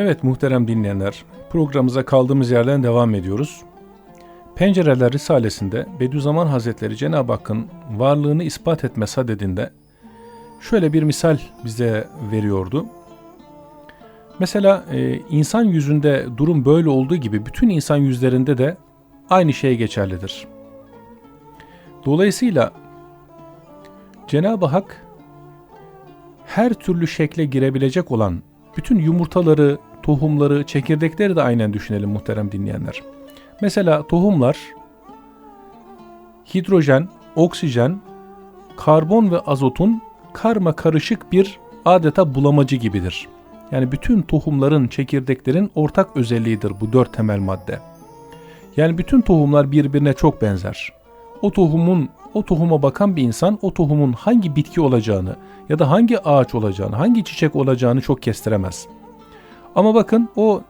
Evet muhterem dinleyenler, programımıza kaldığımız yerden devam ediyoruz. Pencereler Risalesi'nde Bediüzzaman Hazretleri Cenab-ı Hakk'ın varlığını ispat etme sadedinde şöyle bir misal bize veriyordu. Mesela e, insan yüzünde durum böyle olduğu gibi bütün insan yüzlerinde de aynı şey geçerlidir. Dolayısıyla Cenab-ı Hak her türlü şekle girebilecek olan bütün yumurtaları, tohumları, çekirdekleri de aynen düşünelim muhterem dinleyenler. Mesela tohumlar hidrojen, oksijen, karbon ve azotun karma karışık bir adeta bulamacı gibidir. Yani bütün tohumların, çekirdeklerin ortak özelliğidir bu dört temel madde. Yani bütün tohumlar birbirine çok benzer. O tohumun, o tohuma bakan bir insan o tohumun hangi bitki olacağını ya da hangi ağaç olacağını, hangi çiçek olacağını çok kestiremez. Ama bakın o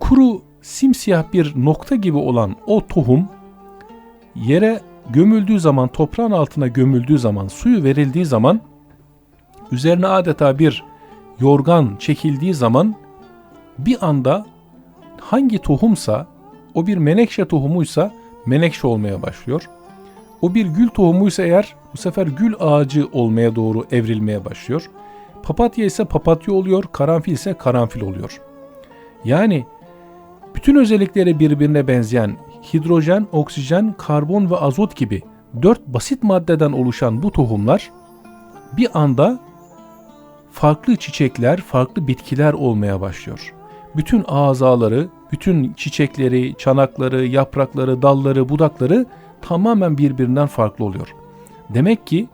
kuru simsiyah bir nokta gibi olan o tohum yere gömüldüğü zaman, toprağın altına gömüldüğü zaman, suyu verildiği zaman üzerine adeta bir yorgan çekildiği zaman bir anda hangi tohumsa o bir menekşe tohumuysa menekşe olmaya başlıyor. O bir gül tohumuysa eğer bu sefer gül ağacı olmaya doğru evrilmeye başlıyor. Papatya ise papatya oluyor, karanfil ise karanfil oluyor. Yani bütün özellikleri birbirine benzeyen hidrojen, oksijen, karbon ve azot gibi dört basit maddeden oluşan bu tohumlar bir anda farklı çiçekler, farklı bitkiler olmaya başlıyor. Bütün azaları, bütün çiçekleri, çanakları, yaprakları, dalları, budakları tamamen birbirinden farklı oluyor. Demek ki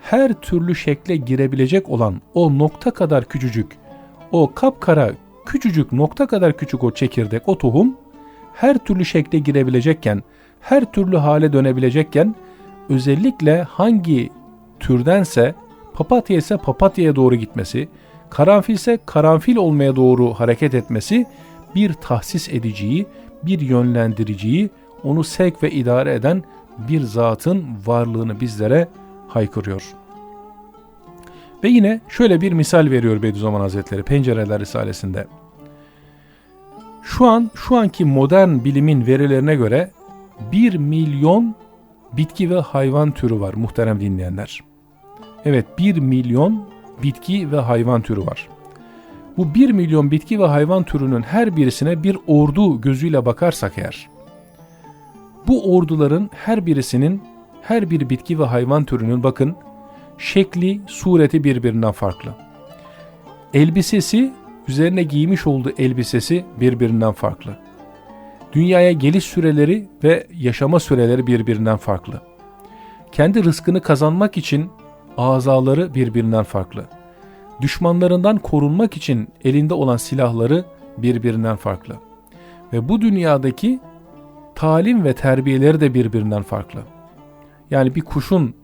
her türlü şekle girebilecek olan o nokta kadar küçücük, o kapkara küçücük nokta kadar küçük o çekirdek, o tohum her türlü şekle girebilecekken, her türlü hale dönebilecekken özellikle hangi türdense papatya ise papatyaya doğru gitmesi, karanfil ise karanfil olmaya doğru hareket etmesi bir tahsis ediciyi, bir yönlendiriciyi, onu sevk ve idare eden bir zatın varlığını bizlere haykırıyor. Ve yine şöyle bir misal veriyor Bediüzzaman Hazretleri Pencereler Risalesi'nde. Şu an şu anki modern bilimin verilerine göre 1 milyon bitki ve hayvan türü var muhterem dinleyenler. Evet 1 milyon bitki ve hayvan türü var. Bu 1 milyon bitki ve hayvan türünün her birisine bir ordu gözüyle bakarsak eğer, bu orduların her birisinin, her bir bitki ve hayvan türünün bakın, şekli, sureti birbirinden farklı. Elbisesi, üzerine giymiş olduğu elbisesi birbirinden farklı. Dünyaya geliş süreleri ve yaşama süreleri birbirinden farklı. Kendi rızkını kazanmak için azaları birbirinden farklı. Düşmanlarından korunmak için elinde olan silahları birbirinden farklı. Ve bu dünyadaki talim ve terbiyeleri de birbirinden farklı. Yani bir kuşun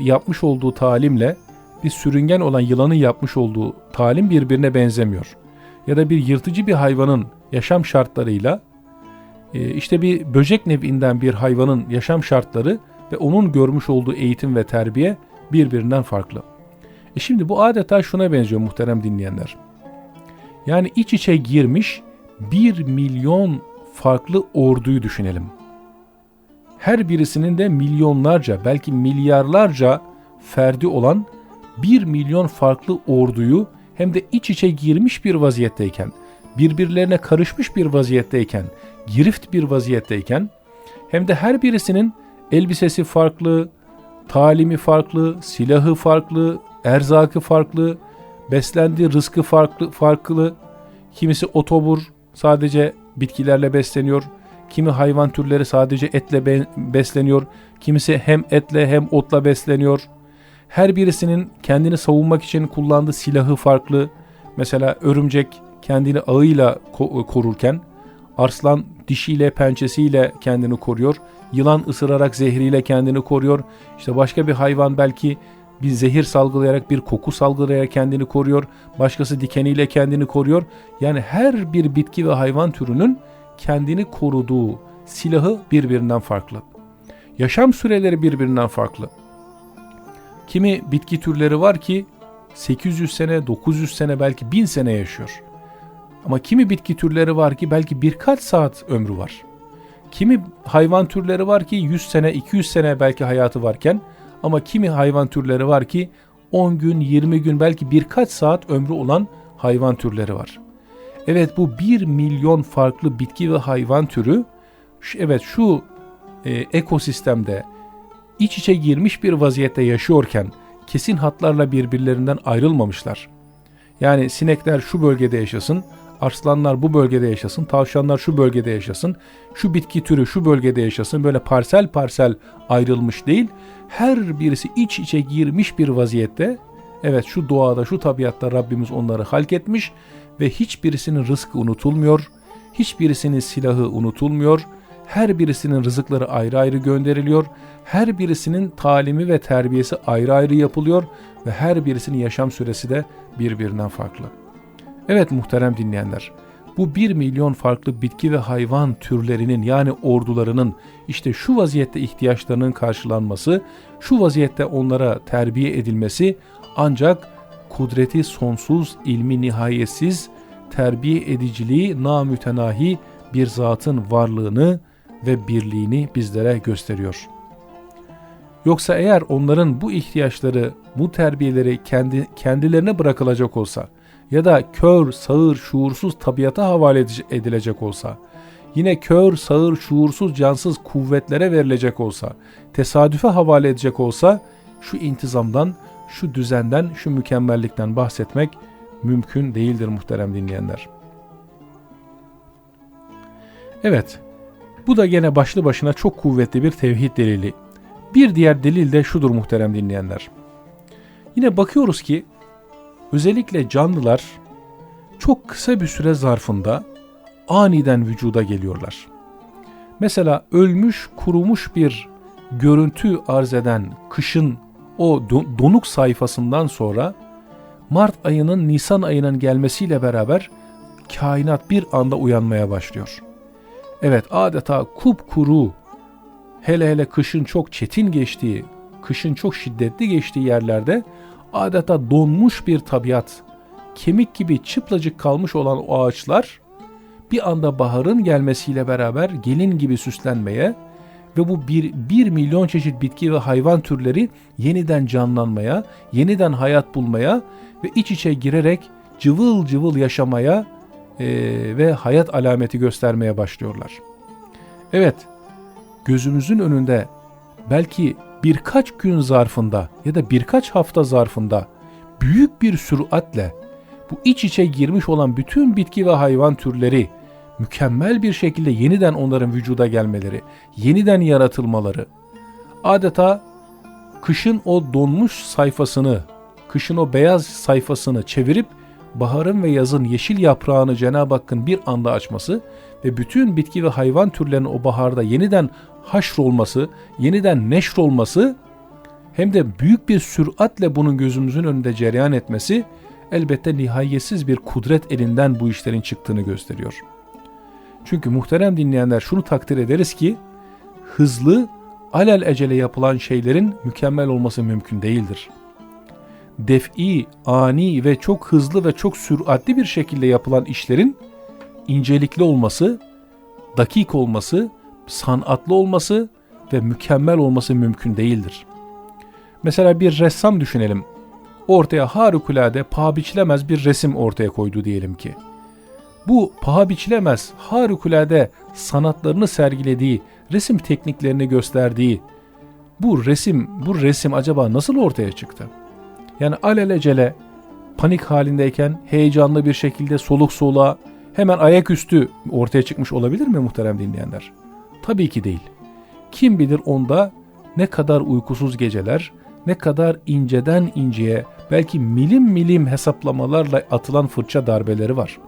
yapmış olduğu talimle bir sürüngen olan yılanın yapmış olduğu talim birbirine benzemiyor. Ya da bir yırtıcı bir hayvanın yaşam şartlarıyla e, işte bir böcek nevinden bir hayvanın yaşam şartları ve onun görmüş olduğu eğitim ve terbiye birbirinden farklı. E şimdi bu adeta şuna benziyor muhterem dinleyenler. Yani iç içe girmiş bir milyon farklı orduyu düşünelim. Her birisinin de milyonlarca belki milyarlarca ferdi olan bir milyon farklı orduyu hem de iç içe girmiş bir vaziyetteyken, birbirlerine karışmış bir vaziyetteyken, girift bir vaziyetteyken hem de her birisinin elbisesi farklı, talimi farklı, silahı farklı, erzakı farklı, beslendiği rızkı farklı, farklı. Kimisi otobur sadece bitkilerle besleniyor. Kimi hayvan türleri sadece etle be besleniyor. Kimisi hem etle hem otla besleniyor. Her birisinin kendini savunmak için kullandığı silahı farklı. Mesela örümcek kendini ağıyla ko korurken arslan dişiyle pençesiyle kendini koruyor. Yılan ısırarak zehriyle kendini koruyor. İşte başka bir hayvan belki bir zehir salgılayarak, bir koku salgılayarak kendini koruyor. Başkası dikeniyle kendini koruyor. Yani her bir bitki ve hayvan türünün kendini koruduğu silahı birbirinden farklı. Yaşam süreleri birbirinden farklı. Kimi bitki türleri var ki 800 sene, 900 sene belki 1000 sene yaşıyor. Ama kimi bitki türleri var ki belki birkaç saat ömrü var. Kimi hayvan türleri var ki 100 sene, 200 sene belki hayatı varken ama kimi hayvan türleri var ki 10 gün, 20 gün belki birkaç saat ömrü olan hayvan türleri var. Evet bu 1 milyon farklı bitki ve hayvan türü evet şu e, ekosistemde iç içe girmiş bir vaziyette yaşıyorken kesin hatlarla birbirlerinden ayrılmamışlar. Yani sinekler şu bölgede yaşasın, arslanlar bu bölgede yaşasın, tavşanlar şu bölgede yaşasın, şu bitki türü şu bölgede yaşasın böyle parsel parsel ayrılmış değil. Her birisi iç içe girmiş bir vaziyette. Evet şu doğada şu tabiatta Rabbimiz onları halk etmiş ve hiçbirisinin rızkı unutulmuyor. Hiçbirisinin silahı unutulmuyor. Her birisinin rızıkları ayrı ayrı gönderiliyor. Her birisinin talimi ve terbiyesi ayrı ayrı yapılıyor ve her birisinin yaşam süresi de birbirinden farklı. Evet muhterem dinleyenler, bu 1 milyon farklı bitki ve hayvan türlerinin yani ordularının işte şu vaziyette ihtiyaçlarının karşılanması, şu vaziyette onlara terbiye edilmesi ancak kudreti sonsuz, ilmi nihayetsiz, terbiye ediciliği namütenahi bir zatın varlığını ve birliğini bizlere gösteriyor. Yoksa eğer onların bu ihtiyaçları, bu terbiyeleri kendi kendilerine bırakılacak olsa ya da kör, sağır, şuursuz tabiata havale edilecek olsa, yine kör, sağır, şuursuz, cansız kuvvetlere verilecek olsa, tesadüfe havale edecek olsa şu intizamdan, şu düzenden, şu mükemmellikten bahsetmek mümkün değildir muhterem dinleyenler. Evet, bu da gene başlı başına çok kuvvetli bir tevhid delili. Bir diğer delil de şudur muhterem dinleyenler. Yine bakıyoruz ki özellikle canlılar çok kısa bir süre zarfında aniden vücuda geliyorlar. Mesela ölmüş, kurumuş bir görüntü arz eden kışın o donuk sayfasından sonra Mart ayının Nisan ayının gelmesiyle beraber kainat bir anda uyanmaya başlıyor. Evet adeta kupkuru hele hele kışın çok çetin geçtiği, kışın çok şiddetli geçtiği yerlerde adeta donmuş bir tabiat, kemik gibi çıplacık kalmış olan o ağaçlar bir anda baharın gelmesiyle beraber gelin gibi süslenmeye ve bu bir, bir milyon çeşit bitki ve hayvan türleri yeniden canlanmaya, yeniden hayat bulmaya ve iç içe girerek cıvıl cıvıl yaşamaya e, ve hayat alameti göstermeye başlıyorlar. Evet, gözümüzün önünde belki birkaç gün zarfında ya da birkaç hafta zarfında büyük bir süratle bu iç içe girmiş olan bütün bitki ve hayvan türleri mükemmel bir şekilde yeniden onların vücuda gelmeleri, yeniden yaratılmaları, adeta kışın o donmuş sayfasını, kışın o beyaz sayfasını çevirip baharın ve yazın yeşil yaprağını Cenab-ı Hakk'ın bir anda açması ve bütün bitki ve hayvan türlerinin o baharda yeniden haşrolması, yeniden neşrolması hem de büyük bir süratle bunun gözümüzün önünde cereyan etmesi elbette nihayetsiz bir kudret elinden bu işlerin çıktığını gösteriyor. Çünkü muhterem dinleyenler şunu takdir ederiz ki hızlı, alel ecele yapılan şeylerin mükemmel olması mümkün değildir. Def'i, ani ve çok hızlı ve çok süratli bir şekilde yapılan işlerin incelikli olması, dakik olması, sanatlı olması ve mükemmel olması mümkün değildir. Mesela bir ressam düşünelim. Ortaya harikulade paha biçilemez bir resim ortaya koydu diyelim ki. Bu paha biçilemez, harikulade sanatlarını sergilediği, resim tekniklerini gösterdiği bu resim, bu resim acaba nasıl ortaya çıktı? Yani alelacele panik halindeyken heyecanlı bir şekilde soluk soluğa hemen ayaküstü ortaya çıkmış olabilir mi muhterem dinleyenler? Tabii ki değil. Kim bilir onda ne kadar uykusuz geceler, ne kadar inceden inceye, belki milim milim hesaplamalarla atılan fırça darbeleri var.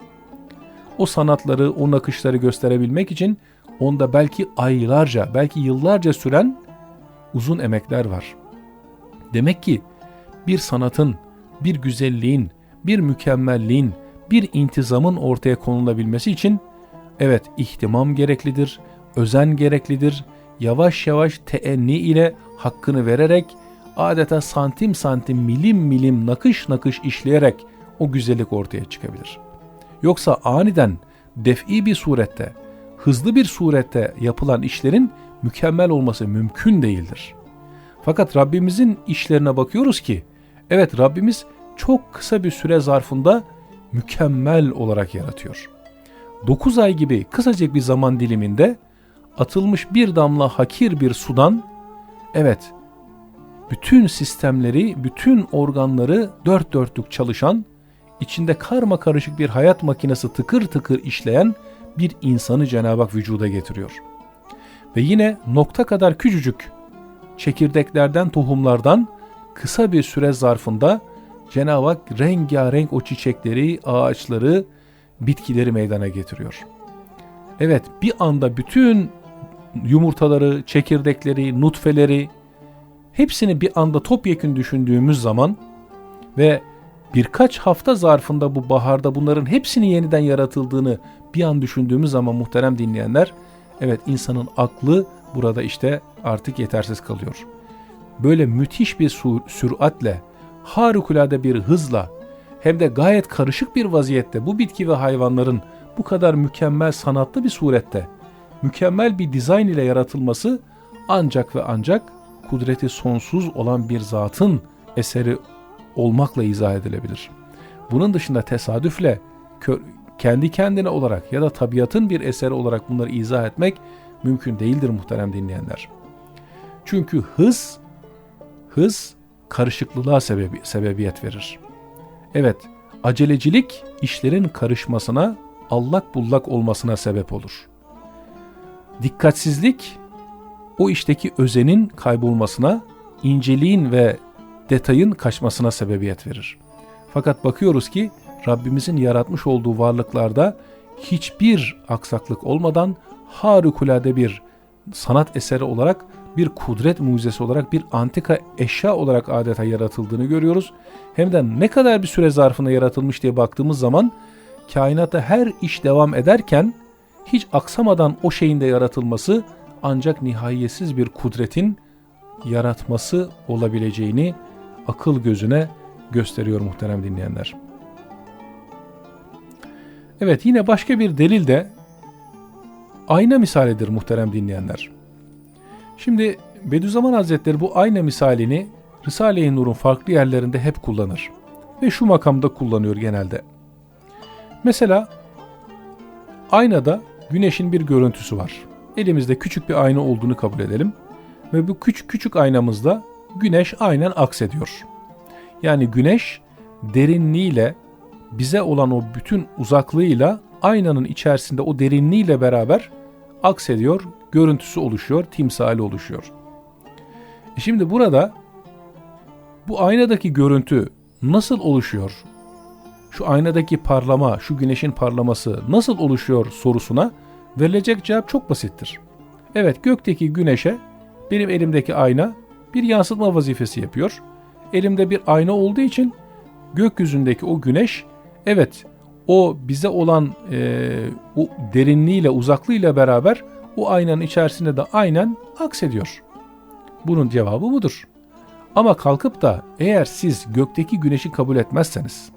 O sanatları, o nakışları gösterebilmek için onda belki aylarca, belki yıllarca süren uzun emekler var. Demek ki bir sanatın, bir güzelliğin, bir mükemmelliğin, bir intizamın ortaya konulabilmesi için evet ihtimam gereklidir, özen gereklidir, yavaş yavaş teenni ile hakkını vererek adeta santim santim milim milim nakış nakış işleyerek o güzellik ortaya çıkabilir. Yoksa aniden def'i bir surette, hızlı bir surette yapılan işlerin mükemmel olması mümkün değildir. Fakat Rabbimizin işlerine bakıyoruz ki, evet Rabbimiz çok kısa bir süre zarfında mükemmel olarak yaratıyor. 9 ay gibi kısacık bir zaman diliminde atılmış bir damla hakir bir sudan evet bütün sistemleri, bütün organları dört dörtlük çalışan, içinde karma karışık bir hayat makinesi tıkır tıkır işleyen bir insanı Cenab-ı Hak vücuda getiriyor. Ve yine nokta kadar küçücük çekirdeklerden, tohumlardan kısa bir süre zarfında Cenab-ı Hak rengarenk o çiçekleri, ağaçları, bitkileri meydana getiriyor. Evet bir anda bütün yumurtaları, çekirdekleri, nutfeleri hepsini bir anda topyekün düşündüğümüz zaman ve birkaç hafta zarfında bu baharda bunların hepsini yeniden yaratıldığını bir an düşündüğümüz zaman muhterem dinleyenler, evet insanın aklı burada işte artık yetersiz kalıyor. Böyle müthiş bir süratle, harikulade bir hızla hem de gayet karışık bir vaziyette bu bitki ve hayvanların bu kadar mükemmel sanatlı bir surette, mükemmel bir dizayn ile yaratılması ancak ve ancak kudreti sonsuz olan bir zatın eseri olmakla izah edilebilir. Bunun dışında tesadüfle kendi kendine olarak ya da tabiatın bir eseri olarak bunları izah etmek mümkün değildir muhterem dinleyenler. Çünkü hız, hız karışıklılığa sebebi, sebebiyet verir. Evet, acelecilik işlerin karışmasına, allak bullak olmasına sebep olur. Dikkatsizlik o işteki özenin kaybolmasına, inceliğin ve detayın kaçmasına sebebiyet verir. Fakat bakıyoruz ki Rabbimizin yaratmış olduğu varlıklarda hiçbir aksaklık olmadan harikulade bir sanat eseri olarak bir kudret mucizesi olarak bir antika eşya olarak adeta yaratıldığını görüyoruz. Hem de ne kadar bir süre zarfında yaratılmış diye baktığımız zaman kainatta her iş devam ederken hiç aksamadan o şeyin de yaratılması ancak nihayetsiz bir kudretin yaratması olabileceğini akıl gözüne gösteriyor muhterem dinleyenler. Evet yine başka bir delil de ayna misalidir muhterem dinleyenler. Şimdi Bediüzzaman Hazretleri bu ayna misalini Risale-i Nur'un farklı yerlerinde hep kullanır. Ve şu makamda kullanıyor genelde. Mesela aynada güneşin bir görüntüsü var. Elimizde küçük bir ayna olduğunu kabul edelim. Ve bu küçük küçük aynamızda güneş aynen aksediyor. Yani güneş derinliğiyle bize olan o bütün uzaklığıyla aynanın içerisinde o derinliğiyle beraber aksediyor, görüntüsü oluşuyor, timsali oluşuyor. E şimdi burada bu aynadaki görüntü nasıl oluşuyor? Şu aynadaki parlama, şu güneşin parlaması nasıl oluşuyor sorusuna verilecek cevap çok basittir. Evet gökteki güneşe benim elimdeki ayna bir yansıtma vazifesi yapıyor. Elimde bir ayna olduğu için gökyüzündeki o güneş evet o bize olan e, o derinliğiyle uzaklığıyla beraber o aynanın içerisinde de aynen aksediyor. Bunun cevabı budur. Ama kalkıp da eğer siz gökteki güneşi kabul etmezseniz,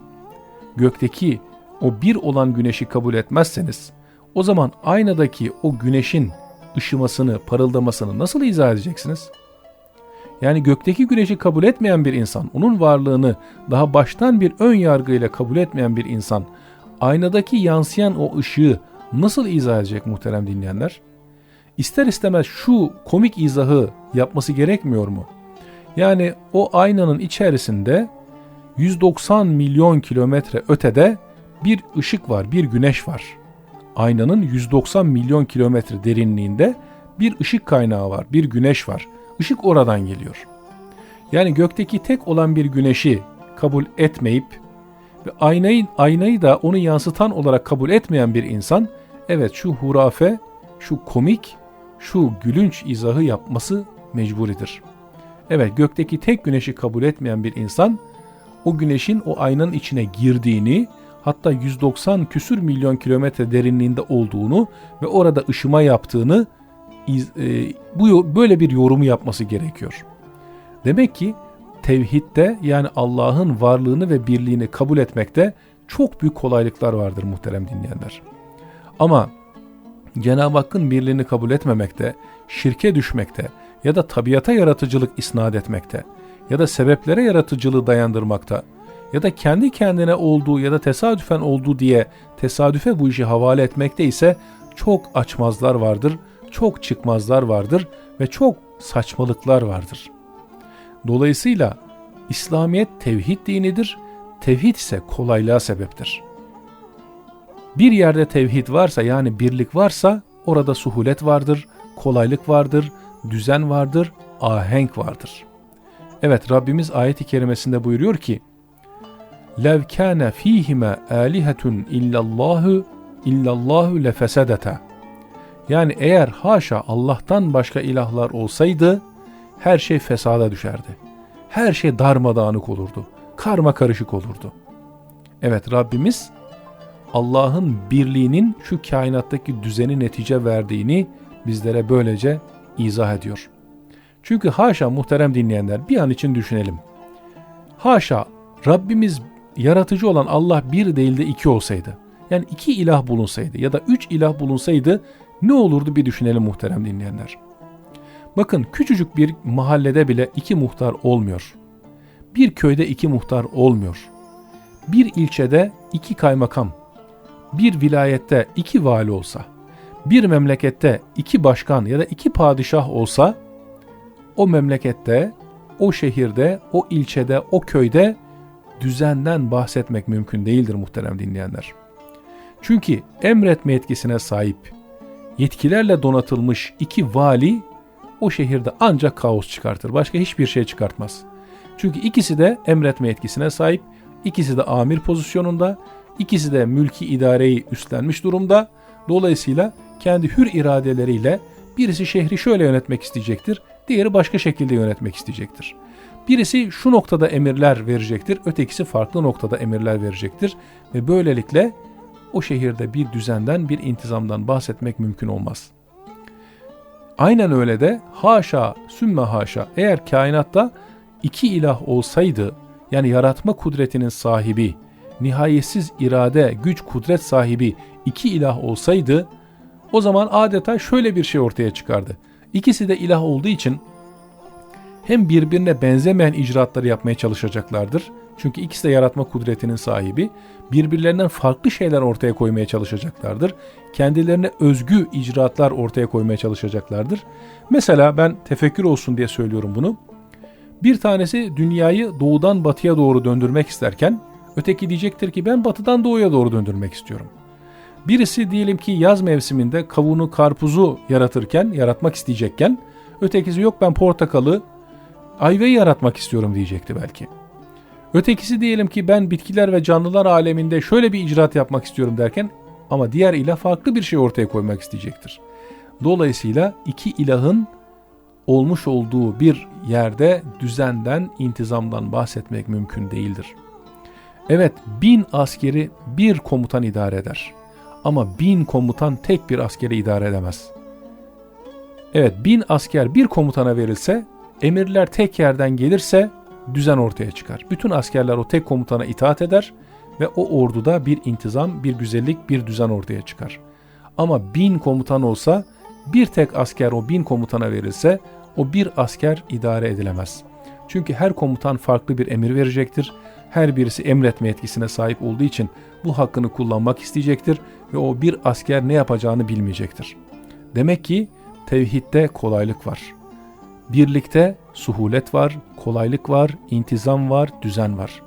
gökteki o bir olan güneşi kabul etmezseniz, o zaman aynadaki o güneşin ışımasını, parıldamasını nasıl izah edeceksiniz? Yani gökteki güneşi kabul etmeyen bir insan, onun varlığını daha baştan bir ön yargıyla kabul etmeyen bir insan, aynadaki yansıyan o ışığı nasıl izah edecek muhterem dinleyenler? İster istemez şu komik izahı yapması gerekmiyor mu? Yani o aynanın içerisinde 190 milyon kilometre ötede bir ışık var, bir güneş var. Aynanın 190 milyon kilometre derinliğinde bir ışık kaynağı var, bir güneş var. Işık oradan geliyor. Yani gökteki tek olan bir güneşi kabul etmeyip ve aynayı, aynayı da onu yansıtan olarak kabul etmeyen bir insan, evet şu hurafe, şu komik, şu gülünç izahı yapması mecburidir. Evet gökteki tek güneşi kabul etmeyen bir insan, o güneşin o aynanın içine girdiğini, hatta 190 küsür milyon kilometre derinliğinde olduğunu ve orada ışıma yaptığını e, bu böyle bir yorumu yapması gerekiyor. Demek ki tevhidde yani Allah'ın varlığını ve birliğini kabul etmekte çok büyük kolaylıklar vardır muhterem dinleyenler. Ama Cenab-ı Hakk'ın birliğini kabul etmemekte, şirke düşmekte ya da tabiata yaratıcılık isnat etmekte ya da sebeplere yaratıcılığı dayandırmakta ya da kendi kendine olduğu ya da tesadüfen olduğu diye tesadüfe bu işi havale etmekte ise çok açmazlar vardır, çok çıkmazlar vardır ve çok saçmalıklar vardır. Dolayısıyla İslamiyet tevhid dinidir, tevhid ise kolaylığa sebeptir. Bir yerde tevhid varsa yani birlik varsa orada suhulet vardır, kolaylık vardır, düzen vardır, ahenk vardır. Evet Rabbimiz ayet-i kerimesinde buyuruyor ki lev kâne fîhime âlihetun illallahü illallahü lefesedete. Yani eğer haşa Allah'tan başka ilahlar olsaydı her şey fesada düşerdi. Her şey darmadağınık olurdu. Karma karışık olurdu. Evet Rabbimiz Allah'ın birliğinin şu kainattaki düzeni netice verdiğini bizlere böylece izah ediyor. Çünkü haşa muhterem dinleyenler bir an için düşünelim. Haşa Rabbimiz yaratıcı olan Allah bir değil de iki olsaydı. Yani iki ilah bulunsaydı ya da üç ilah bulunsaydı ne olurdu bir düşünelim muhterem dinleyenler. Bakın küçücük bir mahallede bile iki muhtar olmuyor. Bir köyde iki muhtar olmuyor. Bir ilçede iki kaymakam, bir vilayette iki vali olsa, bir memlekette iki başkan ya da iki padişah olsa, o memlekette, o şehirde, o ilçede, o köyde düzenden bahsetmek mümkün değildir muhterem dinleyenler. Çünkü emretme yetkisine sahip, yetkilerle donatılmış iki vali o şehirde ancak kaos çıkartır. Başka hiçbir şey çıkartmaz. Çünkü ikisi de emretme yetkisine sahip, ikisi de amir pozisyonunda, ikisi de mülki idareyi üstlenmiş durumda. Dolayısıyla kendi hür iradeleriyle birisi şehri şöyle yönetmek isteyecektir, diğeri başka şekilde yönetmek isteyecektir. Birisi şu noktada emirler verecektir, ötekisi farklı noktada emirler verecektir ve böylelikle o şehirde bir düzenden, bir intizamdan bahsetmek mümkün olmaz. Aynen öyle de haşa, sümme haşa eğer kainatta iki ilah olsaydı, yani yaratma kudretinin sahibi, nihayetsiz irade, güç, kudret sahibi iki ilah olsaydı, o zaman adeta şöyle bir şey ortaya çıkardı. İkisi de ilah olduğu için hem birbirine benzemeyen icraatları yapmaya çalışacaklardır. Çünkü ikisi de yaratma kudretinin sahibi. Birbirlerinden farklı şeyler ortaya koymaya çalışacaklardır. Kendilerine özgü icraatlar ortaya koymaya çalışacaklardır. Mesela ben tefekkür olsun diye söylüyorum bunu. Bir tanesi dünyayı doğudan batıya doğru döndürmek isterken öteki diyecektir ki ben batıdan doğuya doğru döndürmek istiyorum. Birisi diyelim ki yaz mevsiminde kavunu, karpuzu yaratırken, yaratmak isteyecekken ötekisi yok ben portakalı, ayvayı yaratmak istiyorum diyecekti belki. Ötekisi diyelim ki ben bitkiler ve canlılar aleminde şöyle bir icraat yapmak istiyorum derken ama diğer ilah farklı bir şey ortaya koymak isteyecektir. Dolayısıyla iki ilahın olmuş olduğu bir yerde düzenden, intizamdan bahsetmek mümkün değildir. Evet bin askeri bir komutan idare eder. Ama bin komutan tek bir askeri idare edemez. Evet bin asker bir komutana verilse, emirler tek yerden gelirse düzen ortaya çıkar. Bütün askerler o tek komutana itaat eder ve o orduda bir intizam, bir güzellik, bir düzen ortaya çıkar. Ama bin komutan olsa bir tek asker o bin komutana verilse o bir asker idare edilemez. Çünkü her komutan farklı bir emir verecektir. Her birisi emretme yetkisine sahip olduğu için bu hakkını kullanmak isteyecektir ve o bir asker ne yapacağını bilmeyecektir. Demek ki tevhidde kolaylık var. Birlikte suhulet var, kolaylık var, intizam var, düzen var.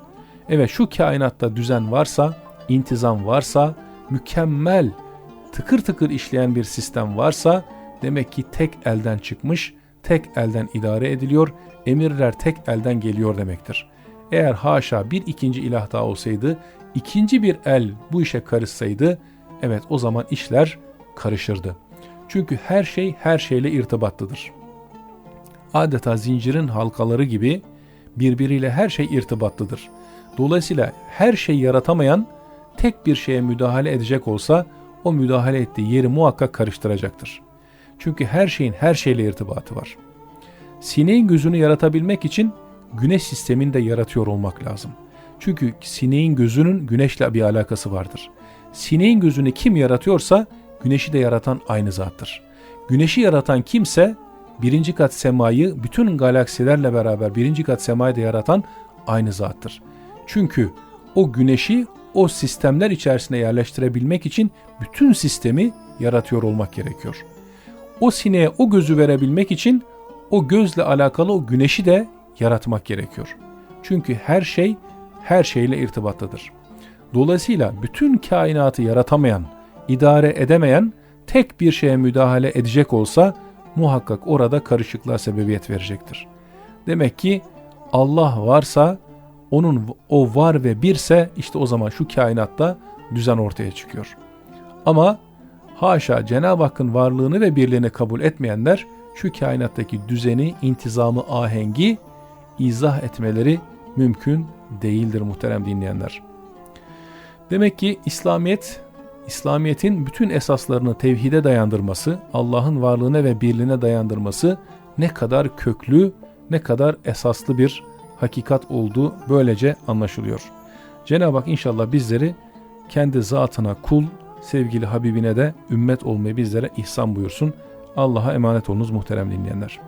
Evet şu kainatta düzen varsa, intizam varsa, mükemmel, tıkır tıkır işleyen bir sistem varsa demek ki tek elden çıkmış, tek elden idare ediliyor, emirler tek elden geliyor demektir. Eğer haşa bir ikinci ilah daha olsaydı, ikinci bir el bu işe karışsaydı, evet o zaman işler karışırdı. Çünkü her şey her şeyle irtibatlıdır. Adeta zincirin halkaları gibi birbiriyle her şey irtibatlıdır. Dolayısıyla her şey yaratamayan tek bir şeye müdahale edecek olsa o müdahale ettiği yeri muhakkak karıştıracaktır. Çünkü her şeyin her şeyle irtibatı var. Sineğin gözünü yaratabilmek için güneş sistemini de yaratıyor olmak lazım. Çünkü sineğin gözünün güneşle bir alakası vardır. Sineğin gözünü kim yaratıyorsa güneşi de yaratan aynı zattır. Güneşi yaratan kimse birinci kat semayı bütün galaksilerle beraber birinci kat semayı da yaratan aynı zattır. Çünkü o güneşi o sistemler içerisine yerleştirebilmek için bütün sistemi yaratıyor olmak gerekiyor. O sineğe o gözü verebilmek için o gözle alakalı o güneşi de yaratmak gerekiyor. Çünkü her şey her şeyle irtibattadır. Dolayısıyla bütün kainatı yaratamayan, idare edemeyen tek bir şeye müdahale edecek olsa muhakkak orada karışıklığa sebebiyet verecektir. Demek ki Allah varsa onun o var ve birse işte o zaman şu kainatta düzen ortaya çıkıyor. Ama haşa Cenab-ı Hakk'ın varlığını ve birliğini kabul etmeyenler şu kainattaki düzeni, intizamı, ahengi izah etmeleri mümkün değildir muhterem dinleyenler. Demek ki İslamiyet, İslamiyet'in bütün esaslarını tevhide dayandırması, Allah'ın varlığına ve birliğine dayandırması ne kadar köklü, ne kadar esaslı bir hakikat olduğu böylece anlaşılıyor. Cenab-ı Hak inşallah bizleri kendi zatına kul, sevgili Habibine de ümmet olmayı bizlere ihsan buyursun. Allah'a emanet olunuz muhterem dinleyenler.